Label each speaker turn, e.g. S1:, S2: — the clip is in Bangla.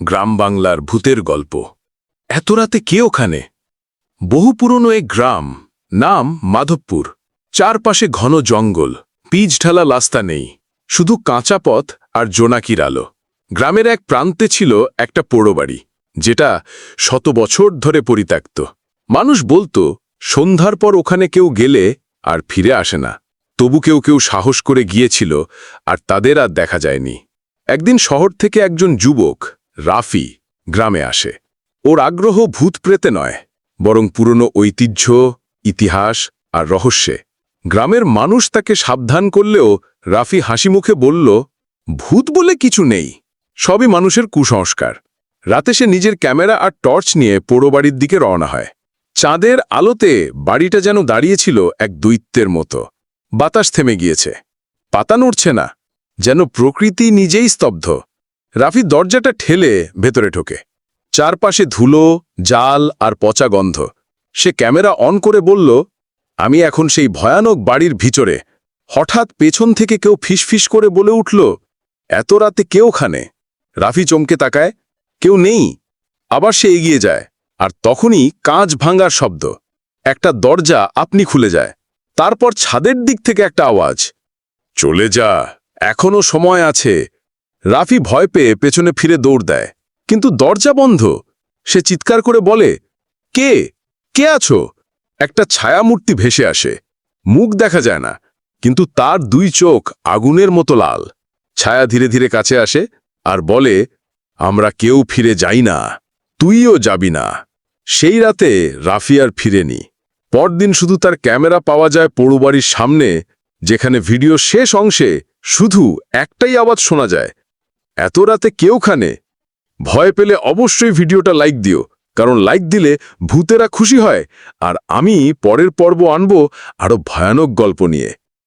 S1: গ্রাম বাংলার ভূতের গল্প। এত রাতে কে ওখানে? বহু পুরনো এক গ্রাম, নাম মাধবপুর। চারপাশে ঘন জঙ্গল, পিচ ঢালা রাস্তা নেই, শুধু কাঁচা পথ আর জোনাকির আলো। গ্রামের এক প্রান্তে ছিল একটা পোড়ো বাড়ি, যেটা শত বছর ধরে পরিত্যক্ত। মানুষ বলতো, সন্ধ্যার পর ওখানে কেউ গেলে আর ফিরে আসে না। তবু কেউ কেউ সাহস করে গিয়েছিল, আর তাদের আর দেখা যায়নি। একদিন শহর থেকে একজন যুবক রাফি গ্রামে আসে। ওর আগ্রহ ভূত প্রেতে নয়, বরং পুরনো ঐতিহ্য, ইতিহাস আর রহস্যে। গ্রামের মানুষ তাকে সাবধান করলেও রাফি হাসি মুখে বলল, ভূত বলে কিছু নেই, সবই মানুষের কুসংস্কার। রাতে সে নিজের ক্যামেরা আর টর্চ নিয়ে পোড়ো বাড়ির দিকে রওনা হয়। চাঁদের আলোতে বাড়িটা যেন দাঁড়িয়েছিল এক দৈত্যের মতো। বাতাস থেমে গিয়েছে। পাতা নড়ছে না, যেন প্রকৃতি নিজেই স্তব্ধ। রাফি দরজাটা ঠেলে ভেতরে ঢোকে। চারপাশে ধুলো, জাল আর পচা গন্ধ। সে ক্যামেরা অন করে বলল, আমি এখন সেই ভয়ানক বাড়ির ভিতরে। হঠাৎ পেছন থেকে কেউ ফিসফিস করে বলে উঠল, এত রাতে কেউ খানে রাফি চমকে তাকায়, কেউ নেই। আবার সে এগিয়ে যায়, আর তখনই কাঁচ ভাঙার শব্দ। একটা দরজা আপনি খুলে যায়, তারপর ছাদের দিক থেকে একটা আওয়াজ, চলে যা, এখনও সময় আছে। রাফি ভয় পেয়ে পেছনে ফিরে দৌড় দেয়। কিন্তু দরজা বন্ধ। সে চিৎকার করে বলে, কে? কে আছো? একটা ছায়ামূর্তি ভেসে আসে। মুখ দেখা যায় না, কিন্তু তার দুই চোখ আগুনের মতো লাল। ছায়া ধীরে ধীরে কাছে আসে আর বলে, আমরা কেউ ফিরে যাই না। তুইও যাবি না। সেই রাতে রাফি আর ফিরেনি। পরদিন শুধু তার ক্যামেরা পাওয়া যায় পড়ুবাড়ির সামনে, যেখানে ভিডিও শেষ অংশে শুধু একটাই আওয়াজ শোনা যায় এত রাতে কেউ খানে? ভয় পেলে অবশ্যই ভিডিওটা লাইক দিও, কারণ লাইক দিলে ভূতেরা খুশি হয়। আর আমি পরের পর্ব আনব আরও ভয়ানক গল্প নিয়ে।